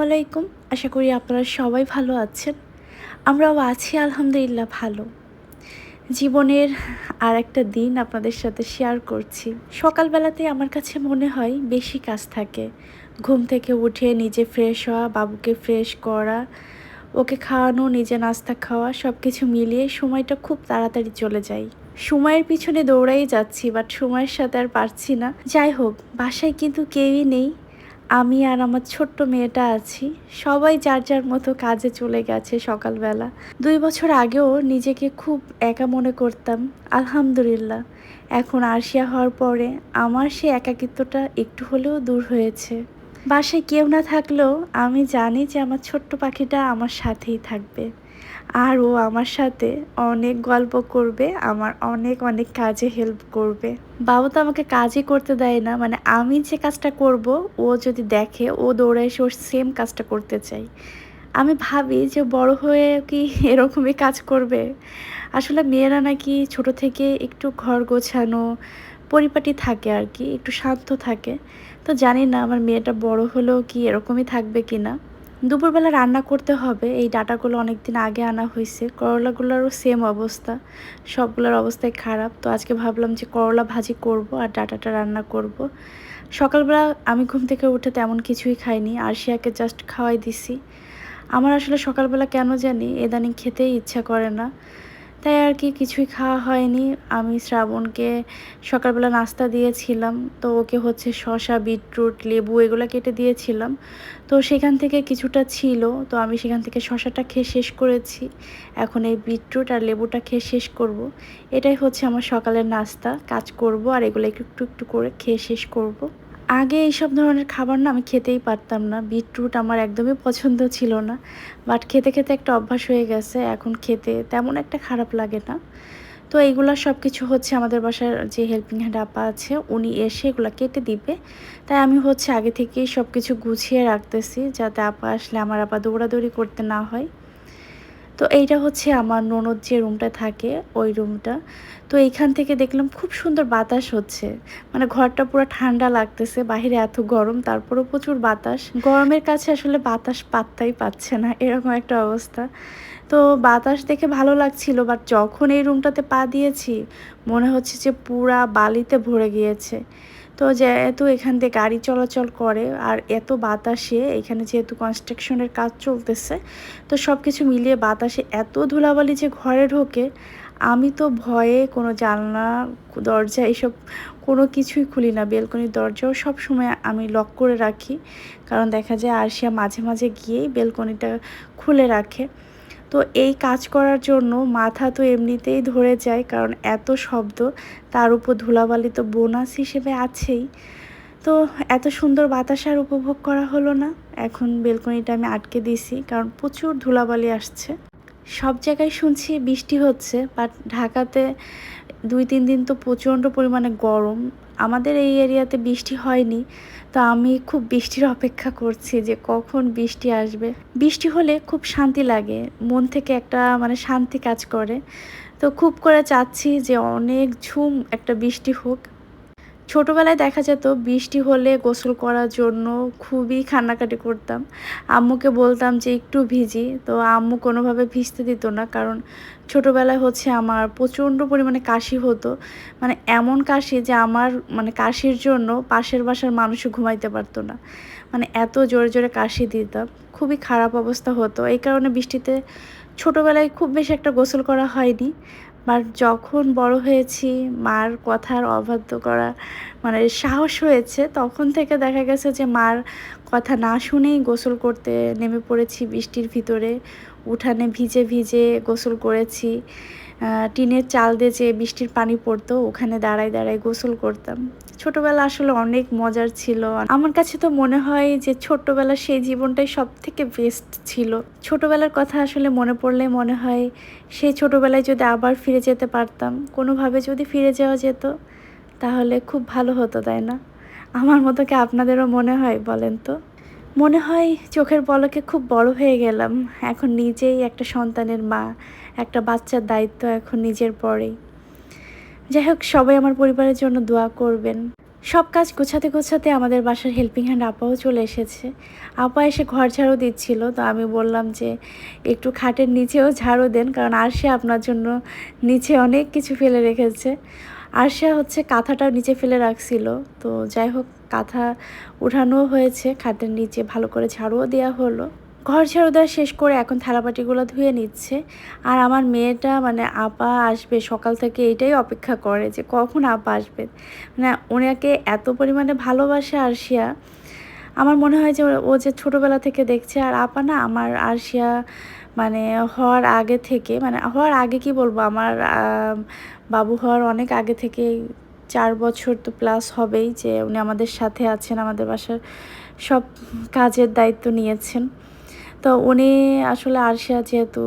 আলাইকুম আশা করি আপনারা সবাই ভালো আছেন। আমরাও আছি, আলহামদুলিল্লাহ, ভালো। জীবনের আর একটা দিন আপনাদের সাথে শেয়ার করছি। সকালবেলাতে আমার কাছে মনে হয় বেশি কাজ থাকে। ঘুম থেকে উঠে নিজে ফ্রেশ হওয়া, বাবুকে ফ্রেশ করা, ওকে খাওয়ানো, নিজে নাস্তা খাওয়া সব কিছু মিলিয়ে সময়টা খুব তাড়াতাড়ি চলে যায়। সময়ের পিছনে দৌড়াই যাচ্ছি বাট সময়ের সাথে আর পারছি না। যাই হোক, বাসায় কিন্তু কেউই নেই। আমি আর আমার ছোট্ট মেয়েটা আছি। সবাই যার যার মতো কাজে চলে গেছে সকালবেলা। দুই বছর আগেও নিজেকে খুব একা মনে করতাম, আলহামদুলিল্লাহ। এখন আরশিয়া হওয়ার পরে আমার সে একাকিত্বটা একটু হলেও দূর হয়েছে। বাসায় কেউ না থাকলেও আমি জানি যে আমার ছোট্ট পাখিটা আমার সাথেই থাকবে। আর ও আমার সাথে অনেক গল্প করবে, আমার অনেক অনেক কাজে হেল্প করবে। বাবা তো আমাকে কাজই করতে দেয় না মানে আমি যে কাজটা করব, ও যদি দেখে, ও দৌড়ে এসে ওর সেম কাজটা করতে চাই। আমি ভাবি যে বড় হয়ে কি এরকমই কাজ করবে? আসলে মেয়েরা নাকি ছোট থেকে একটু ঘর গোছানো, পরিপাটি থাকে আর কি, একটু শান্ত থাকে। তো জানি না, আমার মেয়েটা বড় হলেও কি এরকমই থাকবে কি না দুপুরবেলা রান্না করতে হবে। এই ডাটাগুলো অনেক দিন আগে আনা হয়েছে। করলাগুলোরও সেম অবস্থা। সবগুলোর অবস্থাই খারাপ। তো আজকে ভাবলাম যে করলা ভাজি করব আর ডাটাটা রান্না করব। সকালবেলা আমি ঘুম থেকে উঠে তেমন কিছুই খাইনি। আরশিয়াকে জাস্ট খাওয়াই দিছি। আমার আসলে সকালবেলা কেন জানি এদানিং খেতেই ইচ্ছা করে না। তাই আর কি কিছুই খাওয়া হয়নি আমি শ্রাবণকে সকালবেলা নাস্তা দিয়েছিলাম, তো ওকে হচ্ছে শশা বিটরুট, লেবু এগুলো কেটে দিয়েছিলাম তো সেখান থেকে কিছুটা ছিল, তো আমি সেখান থেকে শশাটা খেয়ে শেষ করেছি এখন এই বিটরুট আর লেবুটা খেয়ে শেষ করব। এটাই হচ্ছে আমার সকালের নাস্তা, কাজ করব আর এগুলো একটু একটু করে খেয়ে শেষ করব। আগে এইসব ধরনের খাবার না আমি খেতেই পারতাম না। বিটরুট আমার একদমই পছন্দ ছিল না। বাট খেতে খেতে একটা অভ্যাস হয়ে গেছে এখন খেতে। তেমন একটা খারাপ লাগে না। তো এইগুলো সব কিছু হচ্ছে আমাদের বাসার যে হেল্পিং হ্যান্ড আপা আছে, উনি এসে এগুলো কেটে দিবে। তাই আমি হচ্ছে আগে থেকেই সব কিছু গুছিয়ে রাখতেছি যাতে আপা আসলে আমার আপা দৌড়াদৌড়ি করতে না হয়। তো এইটা হচ্ছে আমার ননদ যে রুমটা থাকে, ওই রুমটা তো এইখান থেকে দেখলাম খুব সুন্দর বাতাস হচ্ছে। মানে ঘরটা পুরো ঠান্ডা লাগতেছে, বাহিরে এত গরম, তারপরেও প্রচুর বাতাস। গরমের কাছে আসলে বাতাস পাত্তাই পাচ্ছে না, এরকম একটা অবস্থা। তো বাতাস দেখে ভালো লাগছিল বাট যখন এই রুমটাতে পা দিয়েছি, মনে হচ্ছে যে পুরা বালিতে ভরে গিয়েছে। তো যেহেতু এখান দিয়ে গাড়ি চলাচল করে আর এত বাতাসে এখানে যেহেতু কনস্ট্রাকশনের কাজ চলতেছে, তো সব কিছু মিলিয়ে বাতাসে এত ধুলাবালি যে ঘরে ঢোকে, আমি তো ভয়ে কোনো জানলা, দরজা এসব কোনো কিছুই খুলি না, বেলকনির দরজাও সব সময় আমি লক করে রাখি। কারণ দেখা যায় আরশিয়া মাঝে মাঝে গিয়েই বেলকনিটা খুলে রাখে। তো এই কাজ করার জন্য মাথা তো এমনিতেই ধরে যায়, কারণ এত শব্দ, তার উপর ধুলাবালি তো বোনাস হিসেবে আছেই। তো এত সুন্দর বাতাস আর উপভোগ করা হলো না। এখন বেলকনিটা আমি আটকে দিয়েছি, কারণ প্রচুর ধুলাবালি আসছে। সব জায়গায় শুনছি বৃষ্টি হচ্ছে বাট ঢাকাতে দুই তিন দিন তো প্রচণ্ড পরিমাণে গরম। আমাদের এই এরিয়াতে বৃষ্টি হয়নি, তো আমি খুব বৃষ্টির অপেক্ষা করছি যে কখন বৃষ্টি আসবে। বৃষ্টি হলে খুব শান্তি লাগে, মন থেকে একটা মানে শান্তি কাজ করে। তো খুব করে চাচ্ছি যে অনেক ঝুম একটা বৃষ্টি হোক। ছোটোবেলায় দেখা যেত বৃষ্টি হলে গোসল করার জন্য খুবই কান্নাকাটি করতাম। আম্মুকে বলতাম যে, একটু ভিজি। তো আম্মু কোনোভাবে ভিজতে দিত না, কারণ ছোটোবেলায় হচ্ছে আমার প্রচণ্ড পরিমাণে কাশি হতো। মানে এমন কাশি যে, আমার মানে কাশির জন্য পাশের বাসার মানুষও ঘুমাইতে পারতো না। মানে এত জোরে জোরে কাশি দিতাম। খুবই খারাপ অবস্থা হতো। এই কারণে বৃষ্টিতে ছোটোবেলায় খুব বেশি একটা গোসল করা হয়নি। বাট যখন বড় হয়েছি, মার কথার অবাধ্য করা মানে সাহস হয়েছে, তখন থেকে দেখা গেছে যে মার কথা না শুনেই গোসল করতে নেমে পড়েছি বৃষ্টির ভিতরে, উঠানে ভিজে ভিজে গোসল করেছি টিনের চাল দিয়ে যে বৃষ্টির পানি পড়তো, ওখানে দাঁড়ায় দাঁড়ায় গোসল করতাম। ছোটবেলা আসলে অনেক মজার ছিল। আমার কাছে তো মনে হয় যে ছোট্টবেলা সেই জীবনটাই সব থেকে বেস্ট ছিল। ছোটবেলার কথা আসলে মনে পড়লে মনে হয় সেই ছোটবেলায় যদি আবার ফিরে যেতে পারতাম, কোনোভাবে যদি ফিরে যাওয়া যেত, তাহলে খুব ভালো হতো, তাই না? আমার মতো কি আপনাদেরও মনে হয় বলেন তো? মনে হয় চোখের পলকে খুব বড় হয়ে গেলাম। এখন নিজেই একটা সন্তানের মা, একটা বাচ্চার দায়িত্ব এখন নিজের পরেই। যাই হোক, সবাই আমার পরিবারের জন্য দোয়া করবেন। সব কাজ গোছাতে গোছাতে আমাদের বাসার হেল্পিং হ্যান্ড আপাও চলে এসেছে। আপা এসে ঘর ঝাড়ু দিচ্ছিল, তো আমি বললাম যে একটু খাটের নিচেও ঝাড়ু দেন, কারণ আরশে আপনার জন্য নিচে অনেক কিছু ফেলে রেখেছে। আরশা হচ্ছে কাঁথাটা নিচে ফেলে রাখছিল, তো যাই হোক, কাঁথা উঠানো হয়েছে, খাটের নিচে ভালো করে ঝাড়ুও দেওয়া হলো। ঘর ঝাড়ু দেওয়া শেষ করে এখন থালাবাটিগুলো ধুয়ে নিচ্ছে। আর আমার মেয়েটা মানে আপা আসবে সকাল থেকে এটাই অপেক্ষা করে যে কখন আপা আসবে। মানে ওনাকে এত পরিমাণে ভালোবাসে আরশিয়া। আমার মনে হয় যে ও যে ছোটোবেলা থেকে দেখছে, আর আপা না আমার আরশিয়া মানে হওয়ার আগে থেকে মানে হওয়ার আগে কি বলব, আমার বাবু হওয়ার অনেক আগে থেকে চার বছর তো প্লাস হবেই যে উনি আমাদের সাথে আছেন, আমাদের বাসার সব কাজের দায়িত্ব নিয়েছেন। তো উনি আসলে আরশিয়া যেহেতু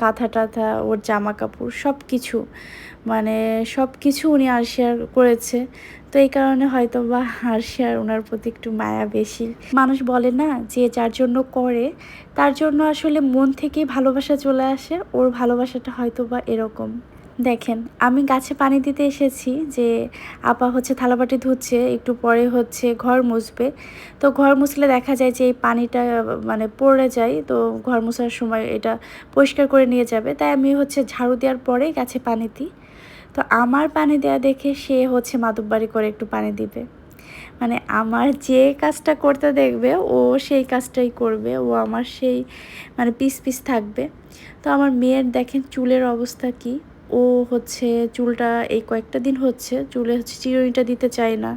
কাঁথা টাথা ওর জামা কাপড় সব কিছু মানে সব কিছু উনি আরশিয়ার করেছে। তো এই কারণে হয়তো বা আরশিয়ার ওনার প্রতি একটু মায়া বেশি। মানুষ বলে না যে যার জন্য করে, তার জন্য আসলে মন থেকে ভালোবাসা চলে আসে, ওর ভালোবাসাটা হয়তো বা এরকম। দেখেন, আমি গাছে পানি দিতে এসেছি যে আপা হচ্ছে থালাবাটি ধুচ্ছে, একটু পরে হচ্ছে ঘর মুছবে। তো ঘর মুছলে দেখা যায় যে এই পানিটা মানে পড়ে যায়, তো ঘর মুছার সময় এটা পরিষ্কার করে নিয়ে যাবে। তাই আমি হচ্ছে ঝাড়ু দেওয়ার পরেই গাছে পানি দিই। তো আমার পানি দেওয়া দেখে সে হচ্ছে মাদুববাড়ি করে একটু পানি দিবে। মানে আমার যে কাজটা করতে দেখবে, ও সেই কাজটাই করবে, ও আমার সেই মানে পিস পিস থাকবে। তো আমার মেয়ের দেখেন চুলের অবস্থা কি। ও হচ্ছে চুলটা এই কয়েকটা দিন হচ্ছে, চুলে হচ্ছে চিরুনিটা দিতে চায় না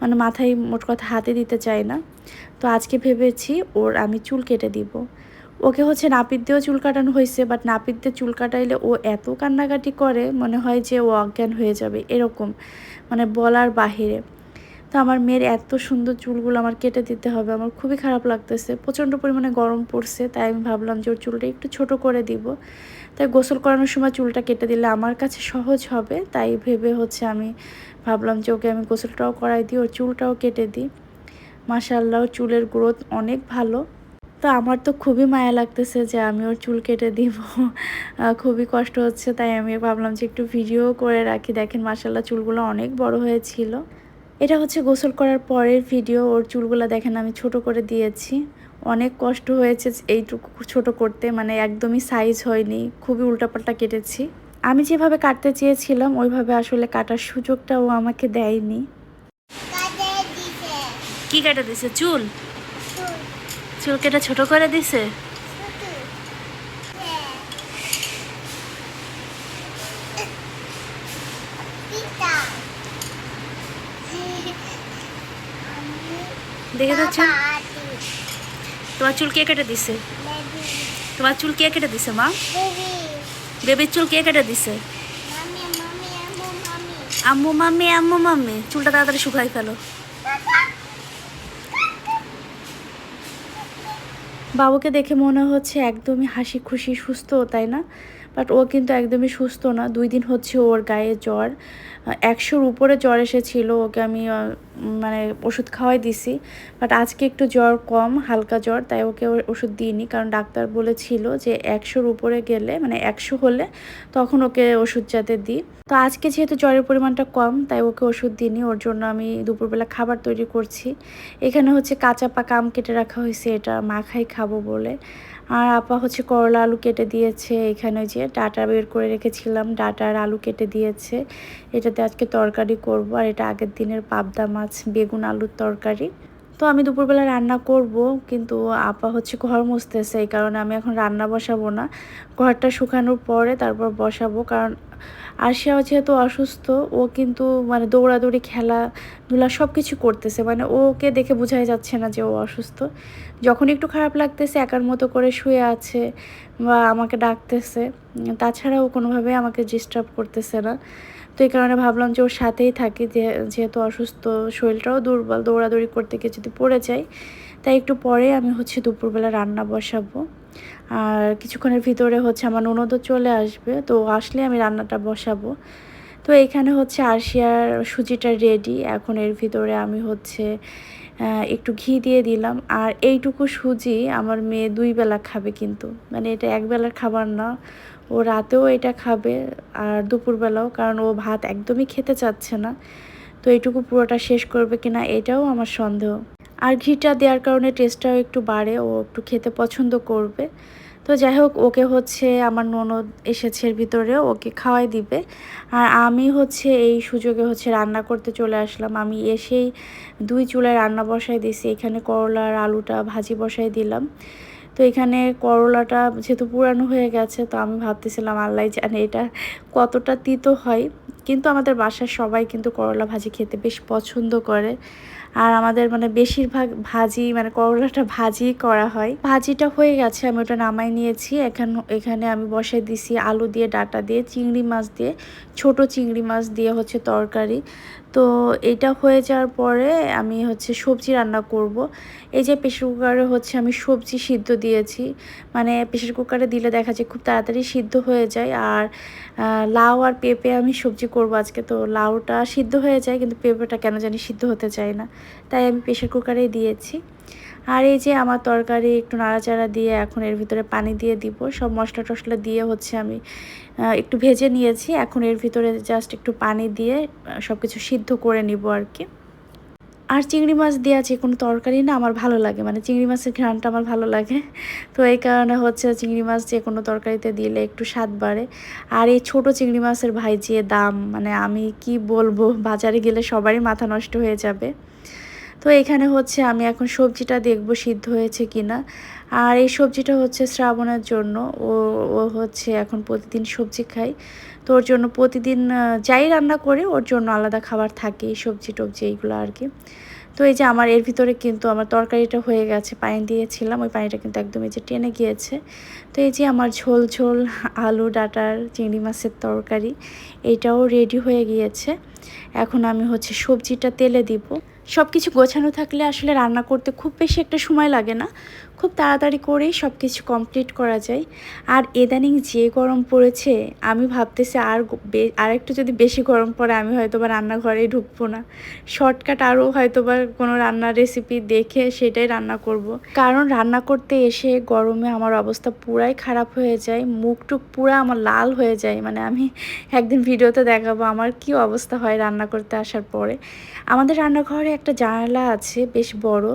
মানে মাথায় মোট কথা হাতে দিতে চায় না। তো আজকে ভেবেছি ওর আমি চুল কেটে দিব। ওকে হচ্ছে নাপিত দিয়েও চুল কাটানো হয়েছে বাট নাপিত দিয়ে চুল কাটাইলে ও এত কান্নাকাটি করে, মনে হয় যে ও অজ্ঞান হয়ে যাবে, এরকম মানে বলার বাহিরে। তো আমার মেয়ের এত সুন্দর চুলগুলো আমার কেটে দিতে হবে, আমার খুবই খারাপ লাগতেছে, প্রচণ্ড পরিমাণে গরম পড়ছে, তাই আমি ভাবলাম যে ওর চুলটা একটু ছোট করে দিব। তাই গোসল করানোর সময় চুলটা কেটে দিলে আমার কাছে সহজ হবে। তাই ভেবে হচ্ছে আমি ভাবলাম যে ওকে আমি গোসলটাও করাই দিই, ওর চুলটাও কেটে দিই। মাসাল্লাহ চুলের গ্রোথ অনেক ভালো। তো আমার তো খুবই মায়া লাগতেছে যে আমি ওর চুল কেটে দিব। খুবই কষ্ট হচ্ছে, তাই আমি ভাবলাম যে একটু ভিডিও করে রাখি। দেখেন মাসাল্লাহ চুলগুলো অনেক বড় হয়েছিল। এটা হচ্ছে গোসল করার পরের ভিডিও ওর চুলগুলো দেখেন আমি ছোট করে দিয়েছি। অনেক কষ্ট হয়েছে এইটুকু ছোট করতে মানে একদমই সাইজ হয়নি খুবই উল্টাপাল্টা কেটেছি। আমি যেভাবে কাটতে চেয়েছিলাম ওইভাবে আসলে কাটার সুযোগটা ও আমাকে দেয়নি। কি কাটা দিছে? চুল? চুল। কেটে ছোট করে দিছে? দেখে তো চুল তোমার চুল কে কেটে দিছে? তোমার চুল কে কেটে দিছে, মা? বেবির চুল কে কেটে দিছে? আম্মু, মাম্মি আম্মু, মাম্মি, চুলটা তাড়াতাড়ি শুকাই ফেলো। বাবুকে দেখে মনে হচ্ছে একদমই হাসি খুশি, সুস্থ, তাই না? বাট ও কিন্তু একদমই সুস্থ না। দুই দিন হচ্ছে ওর গায়ে জ্বর। একশোর উপরে জ্বর এসেছিল, ওকে আমি মানে ওষুধ খাওয়াই দিছি। বাট আজকে একটু জ্বর কম, হালকা জ্বর, তাই ওকে ওষুধ দিইনি। কারণ ডাক্তার বলেছিল যে একশোর উপরে গেলে মানে একশো হলে তখন ওকে ওষুধ যাতে দিই। তো আজকে যেহেতু জ্বরের পরিমাণটা কম, তাই ওকে ওষুধ দিইনি। ওর জন্য আমি দুপুরবেলা খাবার তৈরি করছি। এখানে হচ্ছে কাঁচা পাকা আম কেটে রাখা হয়েছে, এটা মাখাই খাব বলে। আর আপা হচ্ছে করলা আলু কেটে দিয়েছে। এখানে যে ডাটা বের করে রেখেছিলাম, ডাটার আলু কেটে দিয়েছে। এটাতে আজকে তরকারি করব আর এটা আগের দিনের পাবদা মাছ, বেগুন আলুর তরকারি। তো আমি দুপুরবেলা রান্না করব, কিন্তু আপা হচ্ছে ঘর মুছতেছে, এই কারণে আমি এখন রান্না বসাবো না। ঘরটা শুকানোর পরে তারপর বসাবো, কারণ আরশিয়া যেহেতু অসুস্থ, ও কিন্তু মানে দৌড়াদৌড়ি, খেলাধুলা সব কিছু করতেছে। মানে ওকে দেখে বোঝাই যাচ্ছে না যে ও অসুস্থ। যখন একটু খারাপ লাগতেছে, একার মতো করে শুয়ে আছে বা আমাকে ডাকতেছে। তাছাড়া ও কোনোভাবে আমাকে ডিস্টার্ব করতেছে না। তো এই কারণে ভাবলাম যে ওর সাথেই থাকি যেহেতু অসুস্থ, শরীরটাও দুর্বল, দৌড়াদৌড়ি করতে গিয়ে যদি পড়ে যাই, তাই একটু পরে আমি হচ্ছে দুপুরবেলা রান্না বসাবো। আর কিছুক্ষণের ভিতরে হচ্ছে আমার ননদও চলে আসবে, তো আসলে আমি রান্নাটা বসাবো। তো এখানে হচ্ছে আরশিয়ার সুজিটা রেডি এখন এর ভিতরে আমি হচ্ছে একটু ঘি দিয়ে দিলাম। আর এইটুকু সুজি আমার মেয়ে দুই বেলা খাবে কিন্তু। মানে এটা একবেলার খাবার না। ও রাতেও এটা খাবে আর দুপুরবেলাও, কারণ ও ভাত একদমই খেতে চাচ্ছে না। তো এইটুকু পুরোটা শেষ করবে কিনা এটাও আমার সন্দেহ। আর ঘিটা দেওয়ার কারণে টেস্টটাও একটু বাড়ে, ও একটু খেতে পছন্দ করবে। তো যাই হোক, ওকে হচ্ছে আমার ননদ এসেছে ভিতরে, ওকে খাওয়াই দিবে। আর আমি হচ্ছে এই সুযোগে হচ্ছে রান্না করতে চলে আসলাম। আমি এসেই দুই চুলায় রান্না বসাই দিছি এখানে করলার আলুটা ভাজি বসাই দিলাম। তো এখানে করলাটা যেহেতু পুরানো হয়ে গেছে, তো আমি ভাবতেছিলাম, আল্লাহ জানে এটা কতটা তিতো হয়। কিন্তু আমাদের বাসার সবাই কিন্তু করলা ভাজি খেতে বেশ পছন্দ করে। আর আমাদের মানে বেশিরভাগ ভাজি মানে করলাটা ভাজি করা হয়। ভাজিটা হয়ে গেছে, আমি ওটা নামাই নিয়েছি। এখন এখানে আমি বসাই দিছি আলু দিয়ে, ডাটা দিয়ে, চিংড়ি মাছ দিয়ে, ছোট চিংড়ি মাছ দিয়ে হচ্ছে তরকারি। তো এটা হয়ে যাওয়ার পরে আমি হচ্ছে সবজি রান্না করব। এই যে প্রেশার কুকারে হচ্ছে আমি সবজি সিদ্ধ দিয়েছি। মানে প্রেশার কুকারে দিলে দেখা যায় খুব তাড়াতাড়ি সিদ্ধ হয়ে যায়। আর লাউ আর পেঁপে আমি সবজি করব আজকে তো লাউটা সিদ্ধ হয়ে যায়, কিন্তু পেঁপেটা কেন জানি সিদ্ধ হতে চায় না। তাই আমি প্রেশার কুকারেই দিয়েছি। আর এই যে আমার তরকারি একটু নাড়াচাড়া দিয়ে এখন এর ভিতরে পানি দিয়ে দিব। সব মশলা টশলা দিয়ে হচ্ছে আমি একটু ভেজে নিয়েছি। এখন এর ভিতরে জাস্ট একটু পানি দিয়ে সব কিছু সিদ্ধ করে নিব আর কি। আর চিংড়ি মাছ দেওয়া যে কোনো তরকারি না আমার ভালো লাগে। মানে চিংড়ি মাছের ঘ্রাণটা আমার ভালো লাগে। তো এই কারণে হচ্ছে চিংড়ি মাছ যে কোনো তরকারিতে দিলে একটু স্বাদ বাড়ে। আর এই ছোট চিংড়ি মাছের ভাই যে দাম মানে আমি কি বলব, বাজারে গেলে সবারই মাথা নষ্ট হয়ে যাবে। তো এখানে হচ্ছে আমি এখন সবজিটা দেখব সিদ্ধ হয়েছে কি না আর এই সবজিটা হচ্ছে শ্রাবণের জন্য। ও ও হচ্ছে এখন প্রতিদিন সবজি খাই তো ওর জন্য প্রতিদিন যাই রান্না করে, ওর জন্য আলাদা খাবার থাকে, সবজি টবজি এইগুলো আর কি। তো এই যে আমার, এর ভিতরে কিন্তু আমার তরকারিটা হয়ে গেছে, পানি দিয়েছিলাম, ওই পানিটা কিন্তু একদম এই যে টেনে গিয়েছে। তো এই যে আমার ঝোল ঝোল আলু, ডাটার, চিংড়ি মাছের তরকারি এইটাও রেডি হয়ে গিয়েছে। এখন আমি হচ্ছে সবজিটা তেলে দিব। সব কিছু গোছানো থাকলে আসলে রান্না করতে খুব বেশি একটা সময় লাগে না। খুব তাড়াতাড়ি করেই সব কিছু কমপ্লিট করা যায়। আর এদানিং যে গরম পড়েছে, আমি ভাবতেছি আর আর একটু যদি বেশি গরম পড়ে, আমি হয়তো বা রান্নাঘরেই ঢুকবো না। শর্টকাট আরও হয়তো বা কোনো রান্নার রেসিপি দেখে সেটাই রান্না করব। কারণ রান্না করতে এসে গরমে আমার অবস্থা পুরাই খারাপ হয়ে যায় মুখ টুক পুরা আমার লাল হয়ে যায়। মানে আমি একদিন ভিডিওতে দেখাবো আমার কি অবস্থা হয় রান্না করতে আসার পরে। আমাদের রান্নাঘরে একটা জানালা আছে, বেশ বড়।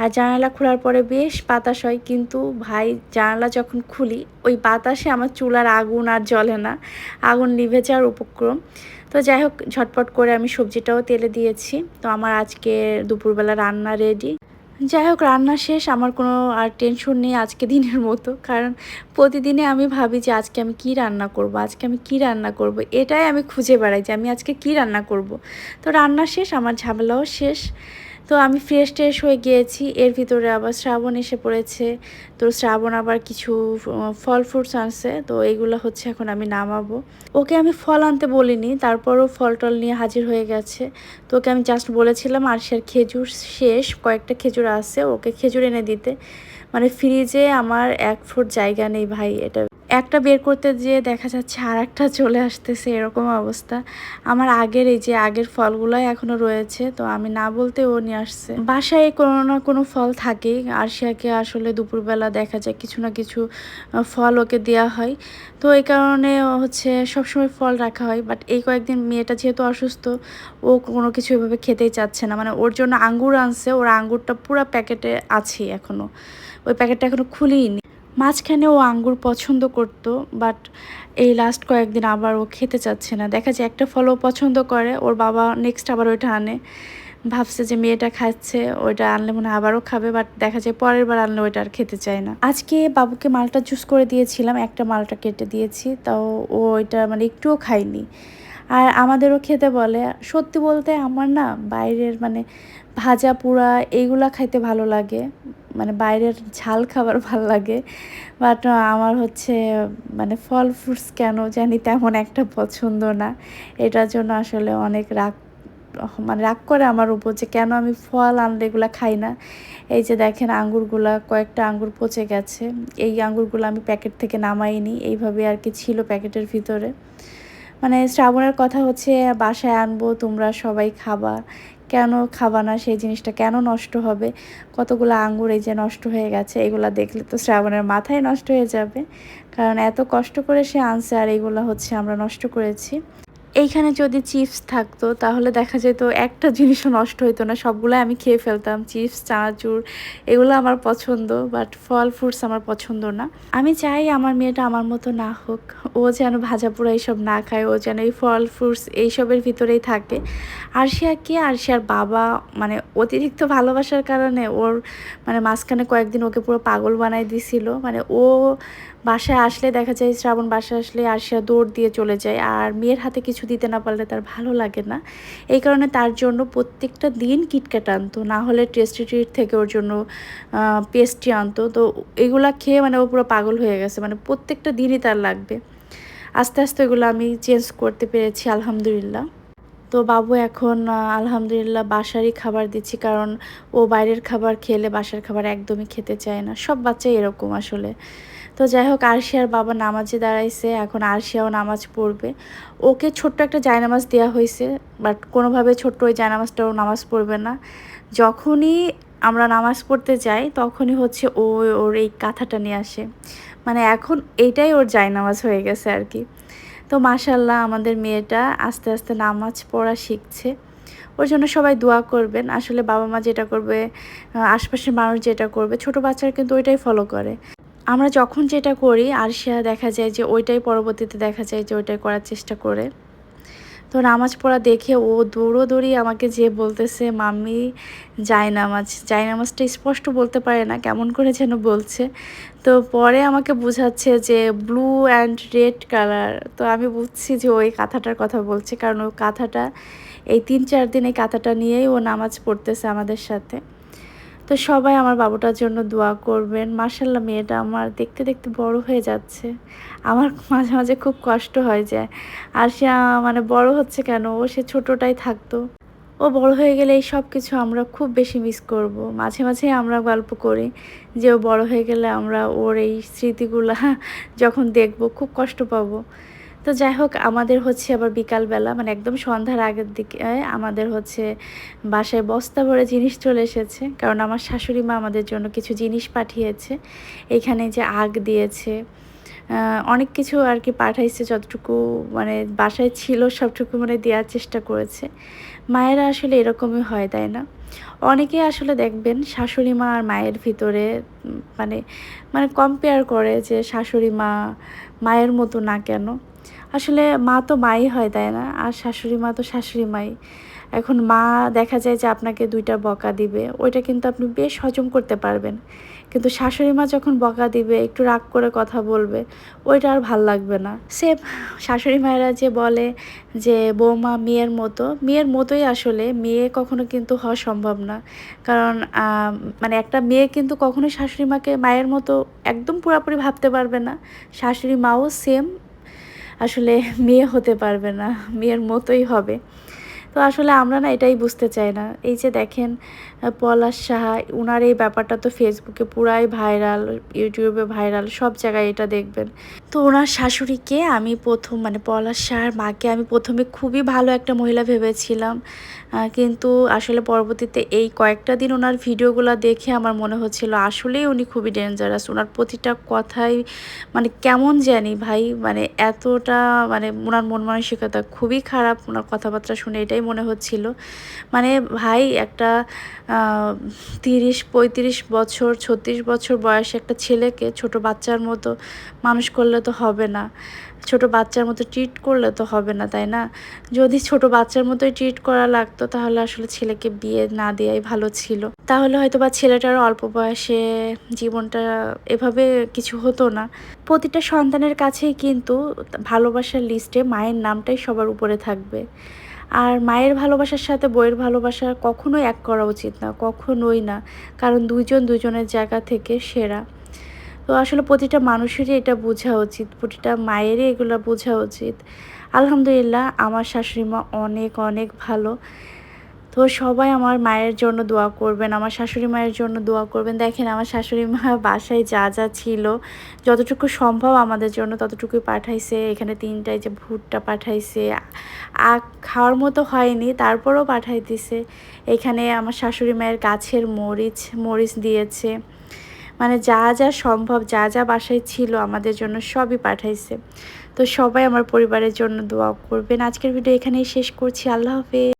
আর জানালা খোলার পরে বেশ বাতাস হয়, কিন্তু ভাই জানালা যখন খুলি, ওই বাতাসে আমার চুলার আগুন আর জ্বলে না। আগুন নিভে যাওয়ার উপক্রম। তো যাই হোক, ঝটপট করে আমি সবজিটাও তেলে দিয়েছি। তো আমার আজকে দুপুরবেলা রান্না রেডি যাই হোক, রান্না শেষ। আমার কোনো আর টেনশন নেই আজকে দিনের মতো। কারণ প্রতিদিনে আমি ভাবি যে আজকে আমি কি রান্না করব, আজকে আমি কি রান্না করব, এটাই আমি খুঁজে বেড়াই যে আমি আজকে কি রান্না করব। তো রান্না শেষ, আমার ঝামেলাও শেষ। তো আমি ফ্রেশ ট্রেশ হয়ে গিয়েছি। এর ভিতরে আবার শ্রাবণ এসে পড়েছে। তো শ্রাবণ আবার কিছু ফল ফ্রুটস আনছে। তো এইগুলো হচ্ছে এখন আমি নামাবো। ওকে আমি ফল আনতে বলিনি, তারপরও ফল টল নিয়ে হাজির হয়ে গেছে। তো ওকে আমি জাস্ট বলেছিলাম আর সে খেজুর শেষ, কয়েকটা খেজুর আছে, ওকে খেজুর এনে দিতে। মানে ফ্রিজে আমার এক ফুট জায়গা নেই ভাই, এটা একটা বের করতে যেয়ে দেখা যাচ্ছে আর একটা চলে আসতেছে, এরকম অবস্থা। আমার আগের এই যে আগের ফলগুলোই এখনও রয়েছে, তো আমি না বলতে ও নিয়ে আসছে। বাসায় কোনো না কোনো ফল থাকেই, আরশিয়াকে আসলে দুপুরবেলা দেখা যায় কিছু না কিছু ফল ওকে দেওয়া হয়। তো এই কারণে হচ্ছে সবসময় ফল রাখা হয় বাট এই কয়েকদিন মেয়েটা যেহেতু অসুস্থ, ও কোনো কিছু এভাবে খেতেই চাচ্ছে না। মানে ওর জন্য আঙ্গুর আনছে, ওর আঙ্গুরটা পুরো প্যাকেটে আছে এখনও ওই প্যাকেটটা এখনও খুলিনি মাঝখানে ও আঙ্গুর পছন্দ করত বাট এই লাস্ট কয়েকদিন আবার ও খেতে চাচ্ছে না। দেখা যায় একটা ফলও পছন্দ করে, ওর বাবা নেক্সট আবার ওইটা আনে। ভাবছে যে মেয়েটা খাচ্ছে, ওইটা আনলে মনে আবারও খাবে বাট দেখা যায় পরের বার আনলে ওইটা আর খেতে চায় না। আজকে বাবুকে মালটা জুস করে দিয়েছিলাম, একটা মালটা কেটে দিয়েছি, তাও ও ওইটা মানে একটুও খায়নি। আর আমাদেরও খেতে বলে, সত্যি বলতে আমার না বাইরের মানে ভাজা পোড়া এইগুলা খাইতে ভালো লাগে মানে বাইরের ঝাল খাবার ভালো লাগে। বাট আমার হচ্ছে মানে ফল ফ্রুটস কেন জানি তেমন একটা পছন্দ না। এটার জন্য আসলে অনেক রাগ মানে রাগ করে আমার উপর যে কেন আমি ফল আনলে এগুলো খাই না। এই যে দেখেন আঙ্গুরগুলা, কয়েকটা আঙ্গুর পচে গেছে। এই আঙ্গুরগুলো আমি প্যাকেট থেকে নামাইনি, এইভাবে আর কি ছিল প্যাকেটের ভিতরে। মানে শ্রাবণের কথা হচ্ছে, বাসায় আনব, তোমরা সবাই খাবা। কেন খাবা না, সেই জিনিসটা কেন নষ্ট হবে? কতগুলো আঙ্গুর এই যে নষ্ট হয়ে গেছে, এগুলো দেখলে তো শ্রাবণের মাথায় নষ্ট হয়ে যাবে। কারণ এত কষ্ট করে সে আনছে আর এগুলো হচ্ছে আমরা নষ্ট করেছি। এইখানে যদি চিপস থাকতো, তাহলে দেখা যেত একটা জিনিসও নষ্ট হতো না। সবগুলো আমি খেয়ে ফেলতাম। চিপস চানাচুর এগুলো আমার পছন্দ বাট ফল ফ্রুটস আমার পছন্দ না। আমি চাই আমার মেয়েটা আমার মতো না হোক। ও যেন ভাজা পোড়া এইসব না খায়, ও যেন এই ফল ফ্রুটস এইসবের ভিতরেই থাকে। আরশিয়া কি আরশিয়ার বাবা মানে অতিরিক্ত ভালোবাসার কারণে ওর মানে মাঝখানে কয়েকদিন ওকে পুরো পাগল বানাই দিছিল। মানে ও বাসায় আসলে দেখা যায় শ্রাবণ বাসায় আসলে আরশিয়া দৌড় দিয়ে চলে যায়, আর মেয়ের হাতে কিছু দিতে না পারলে তার ভালো লাগে না। এই কারণে তার জন্য প্রত্যেকটা দিন কিটক্যাট আনতো, না হলে টেস্টি ট্রিট থেকে ওর জন্য পেস্ট্রি আনতো। তো এগুলা খেয়ে মানে ও পুরো পাগল হয়ে গেছে মানে প্রত্যেকটা দিনই তার লাগবে। আস্তে আস্তে এগুলো আমি চেঞ্জ করতে পেরেছি, আলহামদুলিল্লাহ। তো বাবু এখন আলহামদুলিল্লাহ বাসারই খাবার দিচ্ছি, কারণ ও বাইরের খাবার খেলে বাসার খাবার একদমই খেতে চায় না। সব বাচ্চাই এরকম আসলে। তো যাই হোক, আরশিয়ার বাবা নামাজে দাঁড়াইছে, এখন আরশিয়াও নামাজ পড়বে। ওকে ছোট্ট একটা জায়নামাজ দেওয়া হয়েছে বাট কোনোভাবে ছোট্ট ওই জায়নামাজটাও নামাজ পড়বে না। যখনই আমরা নামাজ পড়তে যাই, তখনই হচ্ছে ও, ওর এই কাঁথাটা নিয়ে আসে। মানে এখন এইটাই ওর জায়নামাজ হয়ে গেছে আর কি। তো মাশাল্লাহ আমাদের মেয়েটা আস্তে আস্তে নামাজ পড়া শিখছে। ওর জন্য সবাই দোয়া করবেন। আসলে বাবা মা যেটা করবে, আশপাশের মানুষ যেটা করবে, ছোট বাচ্চারা কিন্তু ওইটাই ফলো করে। আমরা যখন যেটা করি আর সে দেখা যায় যে ওইটাই পরবর্তীতে দেখা যায় যে ওইটাই করার চেষ্টা করে। তো নামাজ পড়া দেখে ও দৌড়ো দৌড়োদৌড়ি আমাকে যে বলতেছে, মাম্মি যায় নামাজ। যায় নামাজটা স্পষ্ট বলতে পারে না, কেমন করে যেন বলছে। তো পরে আমাকে বোঝাচ্ছে যে ব্লু অ্যান্ড রেড কালার তো আমি বুঝছি যে ওই কাঁথাটার কথা বলছে, কারণ ওই কাঁথাটা, এই তিন চার দিন এই কাঁথাটা নিয়েই ও নামাজ পড়তেছে আমাদের সাথে। তো সবাই আমার বাবুটার জন্য দোয়া করবেন। মার্শাল্লাহ মেয়েটা আমার দেখতে দেখতে বড় হয়ে যাচ্ছে। আমার মাঝে মাঝে খুব কষ্ট হয়ে যায় আর সে মানে বড় হচ্ছে কেন? ও সে ছোটোটাই থাকতো। ও বড় হয়ে গেলে এই সব কিছু আমরা খুব বেশি মিস করব। মাঝে মাঝে আমরা গল্প করি যে, ও বড় হয়ে গেলে আমরা ওর এই স্মৃতিগুলো যখন দেখব, খুব কষ্ট পাবো। তো যাই হোক, আমাদের হচ্ছে আবার বিকালবেলা মানে একদম সন্ধ্যার আগের দিকে আমাদের হচ্ছে বাসায় বস্তা ভরে জিনিস চলে এসেছে। কারণ আমার শাশুড়ি মা আমাদের জন্য কিছু জিনিস পাঠিয়েছে। এখানে যে আগ দিয়েছে অনেক কিছু আর কি পাঠাইছে, যতটুকু মানে বাসায় ছিল সবটুকু মানে দেওয়ার চেষ্টা করেছে। মায়েরা আসলে এরকমই হয়, তাই না? অনেকে আসলে দেখবেন শাশুড়ি মা আর মায়ের ভিতরে মানে মানে কম্পেয়ার করে যে শাশুড়ি মা মায়ের মতো না কেন? আসলে মা তো মাই হয়, তাই না? আর শাশুড়ি মা তো শাশুড়ি মাই। এখন মা দেখা যায় যে আপনাকে দুইটা বকা দিবে, ওইটা কিন্তু আপনি বেশ হজম করতে পারবেন। কিন্তু শাশুড়ি মা যখন বকা দিবে, একটু রাগ করে কথা বলবে, ওইটা আর ভালো লাগবে না। সে শাশুড়ি মায়েরা যে বলে যে, বৌমা মেয়ের মতো। মেয়ের মতোই আসলে, মেয়ে কখনো কিন্তু হওয়া সম্ভব না। কারণ মানে একটা মেয়ে কিন্তু কখনো শাশুড়ি মাকে মায়ের মতো একদম পুরোপুরি ভাবতে পারবে না। শাশুড়ি মাও সেম আসলে মেয়ে হতে পারবে না, মেয়ের মতোই হবে। তো আসলে আমরা না এটাই বুঝতে চাই না। এই যে দেখেন পলাশ সাহা, উনার এই ব্যাপারটা তো ফেসবুকে পুরাই ভাইরাল, ইউটিউবে ভাইরাল, সব জায়গায় এটা দেখবেন। তো ওনার শাশুড়িকে আমি প্রথম মানে পলাশ সাহার মাকে আমি প্রথমে খুবই ভালো একটা মহিলা ভেবেছিলাম। কিন্তু আসলে পরবর্তীতে এই কয়েকটা দিন ওনার ভিডিওগুলো দেখে আমার মনে হচ্ছিল, আসলেই উনি খুবই ডেঞ্জারাস ওনার প্রতিটা কথাই মানে কেমন জানি ভাই মানে এতটা মানে ওনার মন মানসিকতা খুবই খারাপ ওনার কথাবার্তা শুনে এটাই মনে হচ্ছিল। মানে ভাই, একটা তিরিশ, পঁয়ত্রিশ বছর, ছত্রিশ বছর বয়সে একটা ছেলেকে ছোট বাচ্চার মতো মানুষ করলে তো হবে না। ছোট বাচ্চার মতো ট্রিট করলে তো হবে না, তাই না? যদি ছোট বাচ্চার মতোই ট্রিট করা লাগতো, তাহলে আসলে ছেলেকে বিয়ে না দেওয়াই ভালো ছিল। তাহলে হয়তো বা ছেলেটার অল্প বয়সে জীবনটা এভাবে কিছু হতো না। প্রতিটা সন্তানের কাছেই কিন্তু ভালোবাসার লিস্টে মায়ের নামটাই সবার উপরে থাকবে। আর মায়ের ভালোবাসার সাথে বইয়ের ভালোবাসা কখনোই এক করা উচিত না, কখনোই না। কারণ দুইজন দুজনের জায়গা থেকে সেরা। তো আসলে প্রতিটা মানুষেরই এটা বোঝা উচিত, প্রতিটা মায়েরই এগুলো বোঝা উচিত। আলহামদুলিল্লাহ, আমার শাশুড়ি মা অনেক অনেক ভালো। তো সবাই আমার মায়ের জন্য দোয়া করবেন, আমার শাশুড়ি মায়ের জন্য দোয়া করবেন। দেখেন, আমার শাশুড়ি মা বাসায় যা যা ছিল, যতটুকু সম্ভব আমাদের জন্য ততটুকুই পাঠাইছে। এখানে তিনটায় যে ভুট্টা পাঠাইছে, আখ খাওয়ার মতো হয়নি, তারপরেও পাঠাই দিছে এখানে আমার শাশুড়ি মায়ের গাছের মরিচ মরিচ দিয়েছে। মানে যা যা সম্ভব, যা যা বাসায় ছিল আমাদের জন্য সবই পাঠাইছে। তো সবাই আমার পরিবারের জন্য দোয়া করবেন। আজকের ভিডিও এখানেই শেষ করছি। আল্লাহ হাফেজ।